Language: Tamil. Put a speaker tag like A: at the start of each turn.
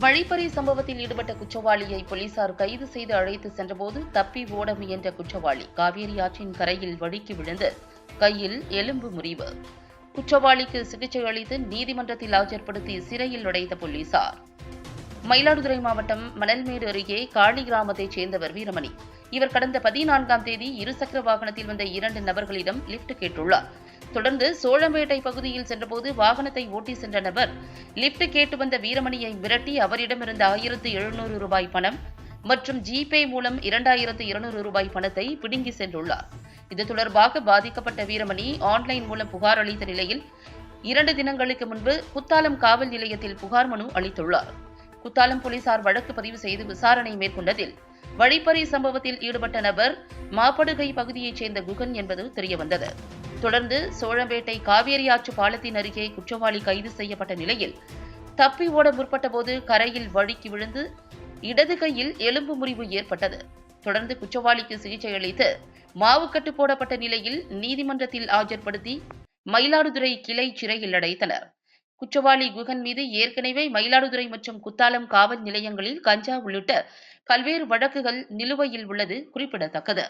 A: வழிப்பறி சம்பவத்தில் ஈடுபட்ட குற்றவாளியை போலீசார் கைது செய்து அழைத்து சென்றபோது தப்பி ஓட முயன்ற குற்றவாளி காவேரி ஆற்றின் கரையில் வழுக்கி விழுந்து கையில் எலும்பு முறிவு. குற்றவாளிக்கு சிகிச்சை அளித்து நீதிமன்றத்தில் ஆஜர்படுத்தி சிறையில் அடைத்த போலீசார். மயிலாடுதுறை மாவட்டம் மணல்மேடு அருகே காளி கிராமத்தைச் சேர்ந்தவர் வீரமணி. இவர் கடந்த பதினான்காம் தேதி இருசக்கர வாகனத்தில் வந்த இரண்டு நபர்களிடம் லிப்ட் கேட்டுள்ளார். தொடர்ந்து சோழம்பேட்டை பகுதியில் சென்றபோது வாகனத்தை ஓட்டி சென்ற நபர் லிப்ட் கேட்டு வந்த வீரமணியை மிரட்டி அவரிடமிருந்த ஆயிரத்து எழுநூறு ரூபாய் பணம் மற்றும் ஜிபே மூலம் இரண்டாயிரத்து இருநூறு ரூபாய் பணத்தை பிடுங்கி சென்றுள்ளார். இது தொடர்பாக பாதிக்கப்பட்ட வீரமணி ஆன்லைன் மூலம் புகார் அளித்த நிலையில் இரண்டு தினங்களுக்கு முன்பு குத்தாலம் காவல் நிலையத்தில் புகார் மனு அளித்துள்ளார். குத்தாலம் போலீசார் வழக்கு பதிவு செய்து விசாரணை மேற்கொண்டதில் வழிப்பறி சம்பவத்தில் ஈடுபட்ட நபர் மாப்படுகை பகுதியைச் சேர்ந்த குகன் என்பது தெரியவந்தது. தொடர்ந்து சோழம்பேட்டை காவேரி ஆற்று பாலத்தின் அருகே குற்றவாளி கைது செய்யப்பட்ட நிலையில் தப்பி ஓட முற்பட்டபோது கரையில் வழுக்கி விழுந்து இடது கையில் எலும்பு முறிவு ஏற்பட்டது. தொடர்ந்து குற்றவாளிக்கு சிகிச்சை அளித்து மாவுக்கட்டு போடப்பட்ட நிலையில் நீதிமன்றத்தில் ஆஜர்படுத்தி மயிலாடுதுறை கிளை சிறையில் அடைத்தனர். குற்றவாளி குகன் மீது ஏற்கனவே மயிலாடுதுறை மற்றும் குத்தாலம் காவல் நிலையங்களில் கஞ்சா உள்ளிட்ட பல்வேறு வழக்குகள் நிலுவையில் உள்ளது குறிப்பிடத்தக்கது.